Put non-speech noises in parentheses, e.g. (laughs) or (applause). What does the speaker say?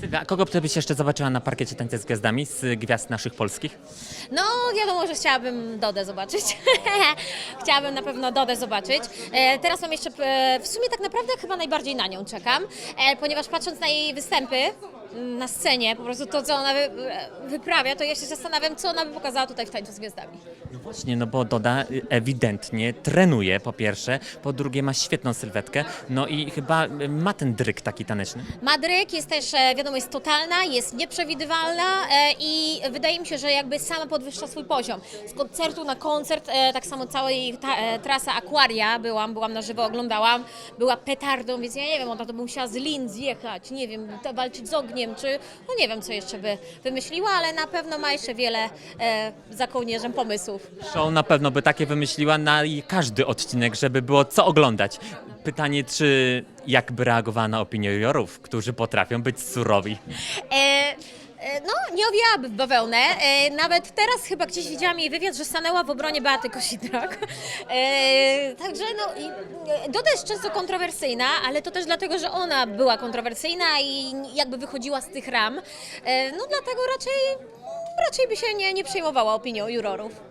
Sylwia, a kogo byś jeszcze zobaczyła na parkiecie Tańca z Gwiazdami z gwiazd naszych polskich? No, wiadomo, że chciałabym Dodę zobaczyć. (laughs) chciałabym na pewno Dodę zobaczyć. E, teraz mam jeszcze, e, w sumie tak naprawdę chyba najbardziej na nią czekam, e, ponieważ patrząc na jej występy na scenie, po prostu to, co ona wy, wyprawia, to ja się zastanawiam, co ona by pokazała tutaj w Tańcu z Gwiazdami. No właśnie, no bo Doda y, ewidentnie trenuje po pierwsze, po drugie ma świetną sylwetkę, no i chyba y, ma ten dryk taki taneczny. Madryk jest też, e, wiadomo, jest totalna, jest nieprzewidywalna e, i wydaje mi się, że jakby sama podwyższa swój poziom. Z koncertu na koncert, e, tak samo cała jej ta, trasa Aquaria, byłam, byłam na żywo, oglądałam, była petardą, więc ja nie wiem, ona to by musiała z lin zjechać, nie wiem, walczyć z ogniem, czy no nie wiem, co jeszcze by wymyśliła, ale na pewno ma jeszcze wiele e, za kołnierzem pomysłów. Show na pewno by takie wymyśliła na każdy odcinek, żeby było co oglądać. Pytanie, czy jakby reagowała na opinię jurorów, którzy potrafią być surowi? E, no, nie owijałaby w bawełnę. E, nawet teraz chyba gdzieś widziałam jej wywiad, że stanęła w obronie Beaty Kosidrak. E, także no, i, e, Doda jest często kontrowersyjna, ale to też dlatego, że ona była kontrowersyjna i jakby wychodziła z tych ram. E, no dlatego raczej, raczej by się nie, nie przejmowała opinią jurorów.